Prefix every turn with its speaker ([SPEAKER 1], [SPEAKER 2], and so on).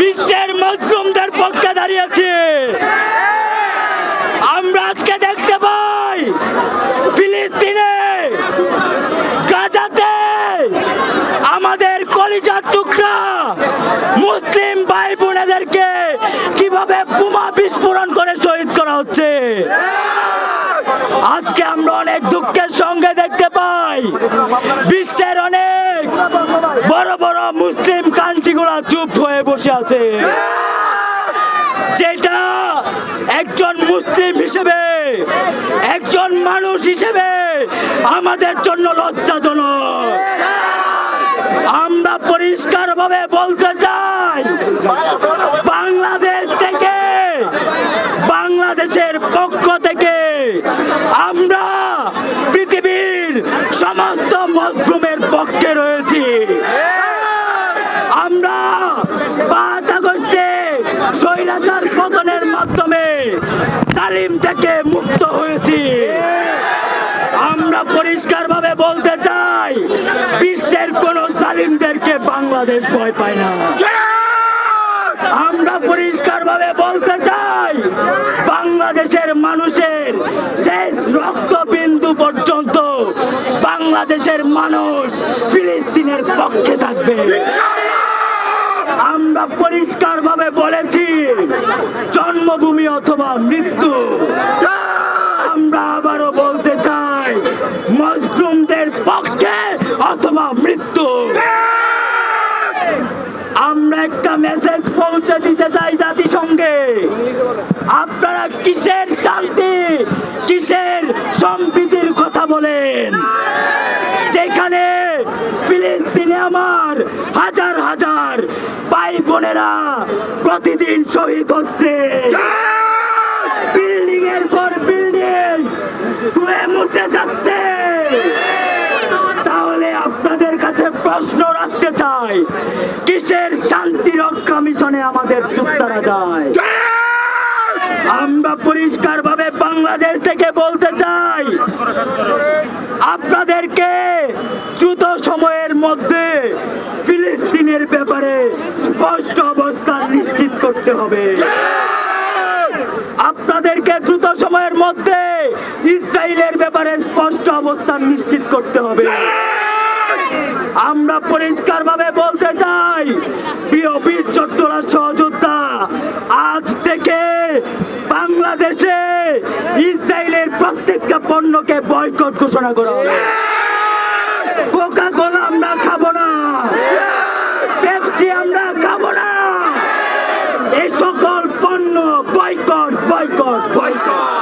[SPEAKER 1] বিশ্বের মজরুমদের পক্ষে দাঁড়িয়েছি। আমরা আজকে দেখতে পাই ফিলিস্তিনে, গাজাতে আমাদের কলিজার টুকরা মুসলিম ভাই বোনেদেরকে কীভাবে বোমা বিস্ফোরণ করে শহীদ করা হচ্ছে। আজকে আমরা অনেক দুঃখের সঙ্গে দেখতে পাই, বিশ্বের অনেক চুপ হয়ে বসে আছে। যেটা একজন মুসলিম হিসেবে, একজন মানুষ হিসেবে আমাদের জন্য লজ্জাজনক। আমরা পরিষ্কারভাবে বলতে চাই, বাংলাদেশ থেকে, বাংলাদেশের পক্ষ থেকে আমরা পৃথিবীর সমস্ত মজলুমের পক্ষে রয়েছি। স্বৈরাচার পতনের মাধ্যমে তালিম থেকে মুক্ত হয়েছি। আমরা পরিষ্কারভাবে বলতে চাই, বিশ্বের কোন জালিমদেরকে বাংলাদেশ ভয় পায় না। আমরা পরিষ্কারভাবে বলতে চাই, বাংলাদেশের মানুষের শেষ রক্তবিন্দু পর্যন্ত বাংলাদেশের মানুষ ফিলিস্তিনের পক্ষে থাকবে। আমরা পরিষ্কারভাবে বলেছি জন্মভূমি অথবা মৃত্যু। আমরা আবারও বলতে চাই, মজলুমদের পক্ষে অথবা মৃত্যু। আমরা একটা মেসেজ পৌঁছে দিতে চাই জাতিসংঘে। আপনারা কিসের শান্তি, কিসের সম্প্রীতির কথা বলেন? যেখানে ফিলিস্তিনে আমার হাজার হাজার ভাই বোনেরা প্রতিদিন শহীদ হচ্ছে। বিল্ডিং এর পর বিল্ডিং ধুয়ে মুছে যাচ্ছে। তাহলে আপনাদের কাছে প্রশ্ন রাখতে চাই, কিসের শান্তি রক্ষা মিশনে আমাদের তারা যায়? আমরা পরিষ্কার ভাবে বাংলাদেশ থেকে বলতে চাই, আপনাদেরকে দ্রুত সময়ের মধ্যে ফিলিস্তিনের ব্যাপারে স্পষ্ট অবস্থান নিশ্চিত করতে হবে। আপনাদেরকে দ্রুত সময়ের মধ্যে ইসরায়েলের ব্যাপারে স্পষ্ট অবস্থান নিশ্চিত করতে হবে। আমরা পরিষ্কার ভাবে বলতে চাই বীর চট্টলা সহযোদ্ধা, আজ থেকে বাংলাদেশে ইসরায়েলের প্রত্যেকটা পণ্যকে বয়কট ঘোষণা করা হবে। কোকা কোলা আমরা খাব না পেপসি আমরা খাব না এই সকল পণ্য বয়কট বয়কট বয়কট